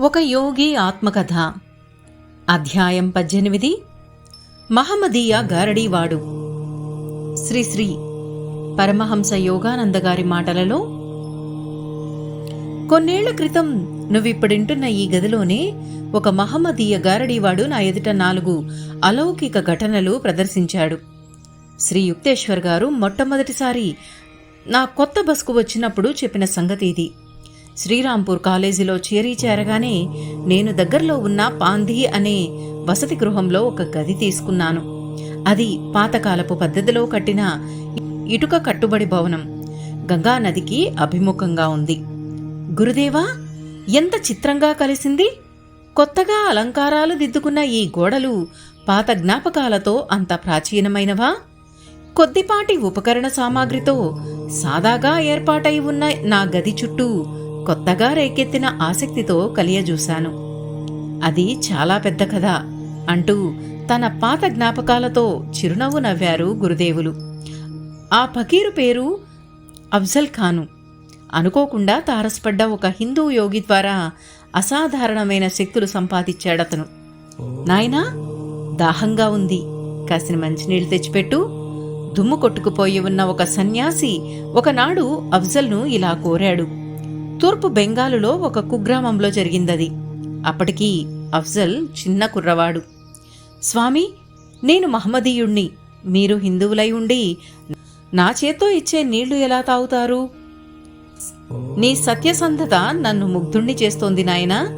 ఒక యోగి ఆత్మకథ. అధ్యాయం పద్దెనిమిది. మహమ్మదీయ గారడీవాడు. శ్రీశ్రీ పరమహంస యోగానంద గారి మాటలలో కొన్నేళ్ళ క్రితం నువ్విప్పుడింటున్న ఈ గదిలోనే ఒక మహమ్మదీయ గారడీవాడు నా ఎదుట నాలుగు అలౌకిక ఘటనలు ప్రదర్శించాడు. శ్రీ యుక్తేశ్వర్ గారు మొట్టమొదటిసారి నా కొత్త బస్కు వచ్చినప్పుడు చెప్పిన సంగతి ఇది శ్రీరాంపూర్ కాలేజీలో చేరీ చేరగానే నేను దగ్గరలో ఉన్న పాంధీ అనే వసతి గృహంలో ఒక గది తీసుకున్నాను. అది పాతకాలపు పద్ధతిలో కట్టిన ఇటుక కట్టుబడి భవనం. గంగా నదికి అభిముఖంగా ఉంది. గురుదేవా ఎంత చిత్రంగా కలిసింది! కొత్తగా అలంకారాలు దిద్దుకున్న ఈ గోడలు పాత జ్ఞాపకాలతో అంత ప్రాచీనమైనవా? కొద్దిపాటి ఉపకరణ సామాగ్రితో సాదాగా ఏర్పాటై ఉన్న నా గది చుట్టూ కొత్తగా రేకెత్తిన ఆసక్తితో కలియజూశాను అది చాలా పెద్ద కథ అంటూ తన పాత జ్ఞాపకాలతో చిరునవ్వు నవ్వారు గురుదేవులు. ఆ ఫకీరు పేరు అఫ్జల్ ఖాను. అనుకోకుండా తారసపడ్డ ఒక హిందూ యోగి ద్వారా అసాధారణమైన శక్తులు సంపాదించాడతను. నాయనా దాహంగా ఉంది. కాసిన మంచినీళ్ళు తెచ్చిపెట్టు. దుమ్ము కొట్టుకుపోయి ఉన్న ఒక సన్యాసి ఒకనాడు అఫ్జల్ను ఇలా కోరాడు. తూర్పు బెంగాలులో ఒక కుగ్రామంలో జరిగిందది. అప్పటికి అఫ్జల్ చిన్న కుర్రవాడు. స్వామి నేను మహమ్మదీయుణ్ణి. మీరు హిందువులై ఉండి నా చేత్తో ఇచ్చే నీళ్ళు ఎలా తాగుతారు? నీ సత్యసంధత నన్ను ముగ్ధుణ్ణి చేస్తోంది నాయనా.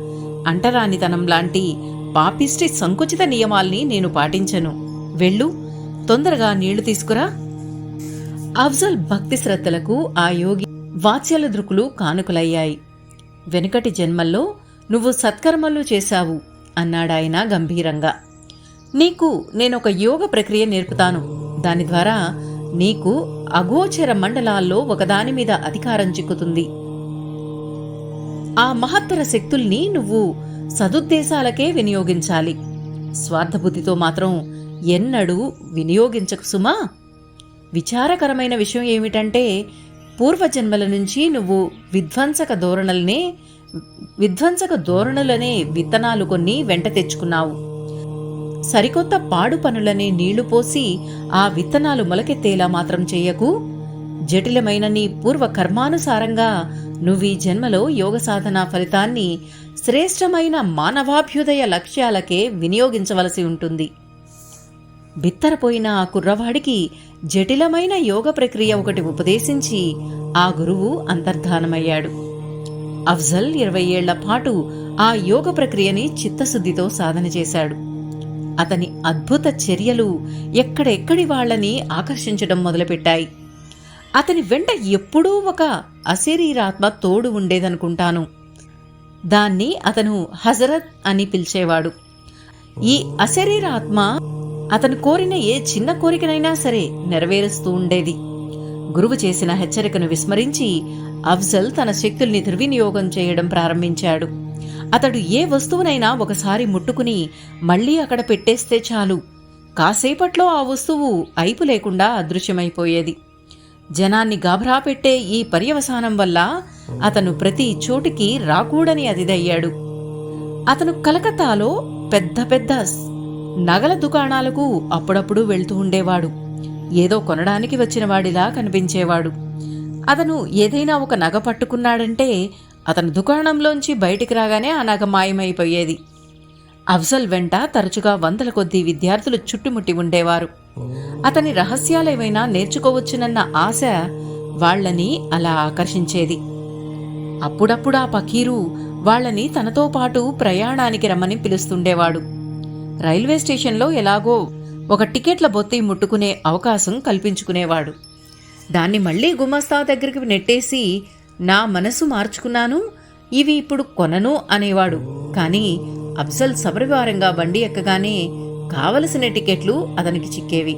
అంటరానితనం లాంటి పాపిష్టి సంకుచిత నియమాల్ని నేను పాటించను. వెళ్ళు తొందరగా నీళ్ళు తీసుకురా. అఫ్జల్ భక్తి శ్రద్ధలకు ఆ యోగి వాత్సల్య దృకులు కానుకలయ్యాయి. వెనుకటి జన్మల్లో నువ్వు సత్కర్మలు చేశావు అన్నాడాయన గంభీరంగా. నీకు నేనొక యోగ ప్రక్రియ నేర్పుతాను. దాని ద్వారా నీకు అగోచర మండలాల్లో ఒకదాని మీద అధికారం చిక్కుతుంది. ఆ మహత్తర శక్తుల్ని నువ్వు సదుద్దేశాలకే వినియోగించాలి. స్వార్థబుద్ధితో మాత్రం ఎన్నడూ వినియోగించకు సుమా. విచారకరమైన విషయం ఏమిటంటే పూర్వజన్మల నుంచి నువ్వు విధ్వంసక ధోరణులనే విధ్వంసక ధోరణులనే విత్తనాలు కొన్ని వెంట తెచ్చుకున్నావు. సరికొత్త పాడు పనులనే నీళ్ళు పోసి ఆ విత్తనాలు మొలకెత్తేలా మాత్రం చేయకు. జటిలమైన నీ పూర్వ కర్మానుసారంగా ఈ జన్మలో యోగ సాధన ఫలితాన్ని శ్రేష్టమైన మానవాభ్యుదయ లక్ష్యాలకే వినియోగించవలసి ఉంటుంది. బిత్తరపోయిన ఆ కుర్రవాడికి జటిలమైన యోగ ప్రక్రియ ఒకటి ఉపదేశించి ఆ గురువు అంతర్ధానమయ్యాడు. అఫ్జల్ ఇరవై ఏళ్ళ పాటు ఆ యోగ ప్రక్రియని చిత్తశుద్ధితో సాధన చేశాడు. అతని అద్భుత చర్యలు ఎక్కడెక్కడి వాళ్ళని ఆకర్షించడం మొదలుపెట్టాయి. అతని వెంట ఎప్పుడూ ఒక అశరీరాత్మ తోడు ఉండేదనుకుంటాను. దాన్ని అతను హజరత్ అని పిలిచేవాడు. ఈ అశరీరాత్మ అతను కోరిన ఏ చిన్న కోరికనైనా సరే నెరవేరుస్తూ ఉండేది. గురువు చేసిన హెచ్చరికను విస్మరించి అఫ్జల్ తన శక్తుల్ని దుర్వినియోగం చేయడం ప్రారంభించాడు. అతడు ఏ వస్తువునైనా ఒకసారి ముట్టుకుని మళ్ళీ అక్కడ పెట్టేస్తే చాలు. కాసేపట్లో ఆ వస్తువు అయిపు లేకుండా అదృశ్యమైపోయేది. జనాన్ని గాభరా పెట్టే ఈ పర్యవసానం వల్ల అతను ప్రతి చోటికి రాకూడని అతిదయ్యాడు అతను కలకత్తాలో పెద్ద పెద్ద నగల దుకాణాలకు అప్పుడప్పుడు వెళ్తూ ఉండేవాడు. ఏదో కొనడానికి వచ్చిన వాడిలా కనిపించేవాడు. అతను ఏదైనా ఒక నగ పట్టుకున్నాడంటే అతను దుకాణంలోంచి బయటికి రాగానే ఆ నగ మాయమైపోయేది. అఫ్జల్ వెంట తరచుగా వందల కొద్దీ విద్యార్థులు చుట్టుముట్టి ఉండేవారు. అతని రహస్యాలేవైనా నేర్చుకోవచ్చునన్న ఆశ వాళ్ళని అలా ఆకర్షించేది. అప్పుడప్పుడు ఆ పకీరు వాళ్ళని తనతో పాటు ప్రయాణానికి రమ్మని పిలుస్తుండేవాడు. రైల్వే స్టేషన్లో ఎలాగో ఒక టికెట్ల బొత్తి ముట్టుకునే అవకాశం కల్పించుకునేవాడు. దాన్ని మళ్ళీ గుమస్తా దగ్గరికి నెట్టేసి నా మనసు మార్చుకున్నాను ఇవి ఇప్పుడు కొనను అనేవాడు. కానీ అఫ్జల్ సబరివారంగా బండి ఎక్కగానే కావలసిన టికెట్లు అతనికి చిక్కేవి.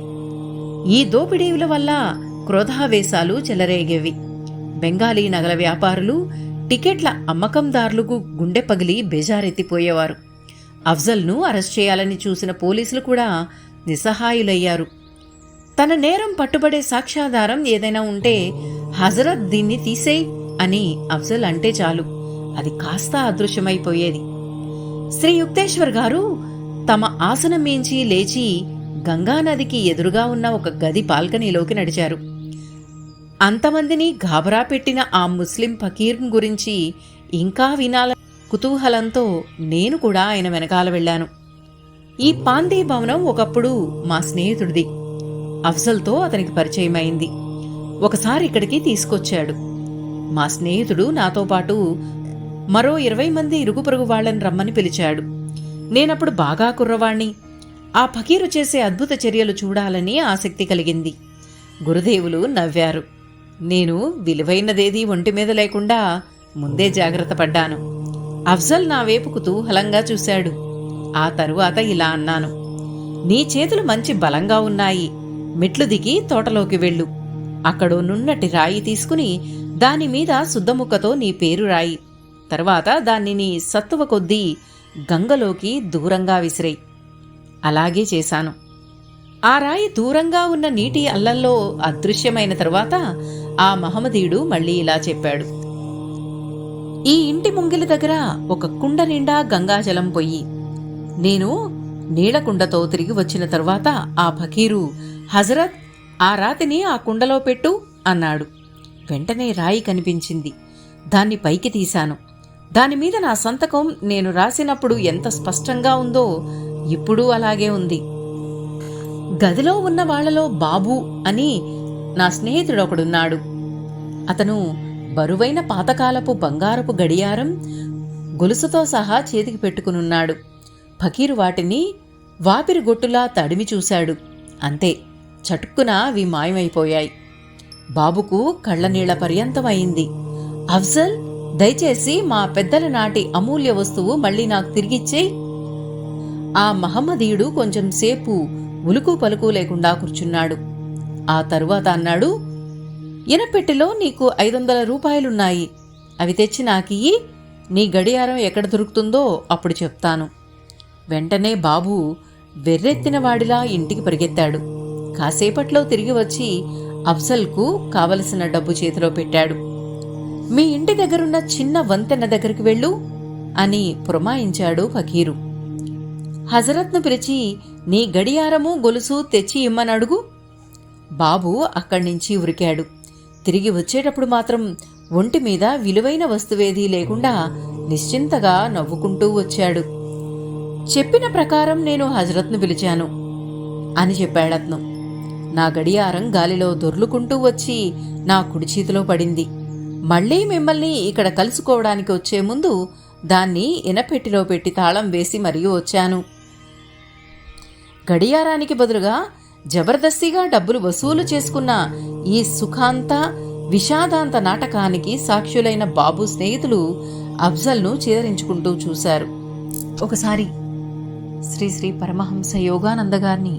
ఈ దోపిడీల వల్ల క్రోధావేశాలు చెలరేగేవి. బెంగాలీ నగల వ్యాపారులు టికెట్ల అమ్మకందారులకు గుండె పగిలి బేజారెత్తిపోయేవారు. అఫ్జల్ను అరెస్ట్ చేయాలని చూసిన పోలీసులు కూడా నిస్సహాయులయ్యారు. తన నేరం పట్టుబడే సాక్ష్యాధారం ఏదైనా ఉంటే హజరత్ దీన్ని తీసేయ్ అని అఫ్జల్ అంటే చాలు. అది కాస్త అదృశ్యమైపోయేది. శ్రీ యుక్తేశ్వర్ గారు తమ ఆసనం మించి లేచి గంగానదికి ఎదురుగా ఉన్న ఒక గది బాల్కనీలోకి నడిచారు. అంతమందిని గాబరా పెట్టిన ఆ ముస్లిం ఫకీర్ గురించి ఇంకా వినాల కుతూహలంతో నేను కూడా ఆయన వెనకాల వెళ్ళాను. ఈ పాందీ భవనం ఒకప్పుడు మా స్నేహితుడిది. అఫ్జల్తో అతనికి పరిచయమైంది. ఒకసారి ఇక్కడికి తీసుకొచ్చాడు. మా స్నేహితుడు నాతో పాటు మరో ఇరవై మంది ఇరుగు పొరుగు వాళ్ళని రమ్మని పిలిచాడు. నేనప్పుడు బాగా కుర్రవాణ్ణి. ఆ ఫకీరు చేసే అద్భుత చర్యలు చూడాలని ఆసక్తి కలిగింది. గురుదేవులు నవ్వారు. నేను విలువైనదేదీ ఒంటి మీద లేకుండా ముందే జాగ్రత్త పడ్డాను. అఫ్జల్ నా వైపు కుతూహలంగా చూశాడు. ఆ తరువాత ఇలా అన్నాను నీ చేతులు మంచి బలంగా ఉన్నాయి. మెట్లు దిగి తోటలోకి వెళ్ళు. అక్కడో నున్నటి రాయి తీసుకుని దాని మీద శుద్ధముక్కతో నీ పేరు రాయి. తర్వాత దాన్ని నీ సత్తువ కొద్దీ గంగలోకి దూరంగా విసిరేయి. అలాగే చేశాను. ఆ రాయి దూరంగా ఉన్న నీటి అల్లంలో అదృశ్యమైన తరువాత ఆ మహమదీయుడు మళ్ళీ ఇలా చెప్పాడు ఈ ఇంటి ముంగిలి దగ్గర ఒక కుండ నిండా గంగాజలం పొయ్యి నేను నీళ్ళకుండతో తిరిగి వచ్చిన తరువాత ఆ ఫకీరు హజరత్ ఆ రాతిని ఆ కుండలో పెట్టు అన్నాడు. వెంటనే రాయి కనిపించింది. దాన్ని పైకి తీశాను. దాని మీద నా సంతకం నేను రాసినప్పుడు ఎంత స్పష్టంగా ఉందో ఇప్పుడు అలాగే ఉంది. గదిలో ఉన్న వాళ్ళలో బాబు అని నా స్నేహితుడు ఒకడున్నాడు అతను బరువైన పాతకాలపు బంగారపు గడియారం గొలుసుతో సహా చేతికి పెట్టుకునున్నాడు. ఫకీరు వాటిని వాపిరి గొట్టులా తడిమి చూశాడు. అంతే చటుక్కున అవి మాయమైపోయాయి. బాబుకు కళ్ళనీళ్ళ పర్యంతం అయింది అఫ్జల్ దయచేసి మా పెద్దల నాటి అమూల్య వస్తువు మళ్ళీ నాకు తిరిగిచ్చేయి ఆ మహమ్మదీయుడు కొంచెం సేపు ఉలుకు పలుకు లేకుండా కూర్చున్నాడు. ఆ తరువాత అన్నాడు ఇనపెట్టెలో నీకు ఐదు వందల రూపాయలున్నాయి. అవి తెచ్చి నాకియ్యి నీ గడియారం ఎక్కడ దొరుకుతుందో అప్పుడు చెప్తాను. వెంటనే బాబు వెర్రెత్తిన వాడిలా ఇంటికి పరిగెత్తాడు. కాసేపట్లో తిరిగి వచ్చి అఫ్జల్కు కావలసిన డబ్బు చేతిలో పెట్టాడు. మీ ఇంటి దగ్గరున్న చిన్న వంతెన దగ్గరికి వెళ్ళు అని పురమాయించాడు ఫకీరు. హజరత్ను పిలిచి నీ గడియారము గొలుసు తెచ్చి ఇమ్మనడుగు బాబు అక్కడి నుంచి ఉరికాడు. తిరిగి వచ్చేటప్పుడు మాత్రం ఒంటి మీద విలువైన వస్తువేదీ లేకుండా నిశ్చింతగా నవ్వుకుంటూ వచ్చాడు. చెప్పిన ప్రకారం నేను హజరత్ను పిలిచాను అని చెప్పాడత్నం నా గడియారం గాలిలో దొర్లుకుంటూ వచ్చి నా కుడి చేతిలో పడింది. మళ్ళీ మిమ్మల్ని ఇక్కడ కలుసుకోవడానికి వచ్చే ముందు దాన్ని ఇనపెట్టిలో పెట్టి తాళం వేసి మరీ వచ్చాను. గడియారానికి బదులుగా జబర్దస్తిగా డబ్బులు వసూలు చేసుకున్న ఈ సుఖాంత విషాదాంత నాటకానికి సాక్షులైన బాబు స్నేహితులు అఫ్జల్ను చేదరించుకుంటూ చూశారు. ఒకసారి శ్రీ శ్రీ పరమహంస యోగానంద గారిని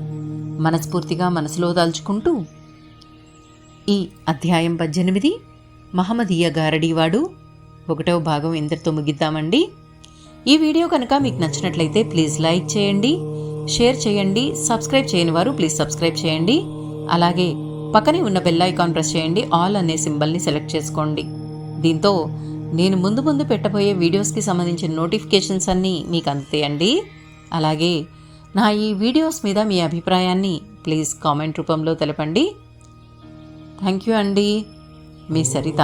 మనస్ఫూర్తిగా మనసులో దాల్చుకుంటూ ఈ అధ్యాయం పద్దెనిమిది మహమ్మదీయ గారడీవాడు ఒకటవ భాగం ఇంతటితో ముగిద్దామండి. ఈ వీడియో కనుక మీకు నచ్చినట్లయితే ప్లీజ్ లైక్ చేయండి షేర్ చేయండి సబ్స్క్రైబ్ చేయని వారు ప్లీజ్ సబ్స్క్రైబ్ చేయండి. అలాగే పక్కనే ఉన్న బెల్ ఐకాన్ ప్రెస్ చేయండి ఆల్ అనే సింబల్ని సెలెక్ట్ చేసుకోండి. దీంతో నేను ముందు ముందు పెట్టబోయే వీడియోస్కి సంబంధించిన నోటిఫికేషన్స్ అన్నీ మీకు అందుతాయండి. అలాగే నా ఈ వీడియోస్ మీద మీ అభిప్రాయాన్ని ప్లీజ్ కామెంట్ రూపంలో తెలపండి. థ్యాంక్ యూ అండి. మీ సరిత.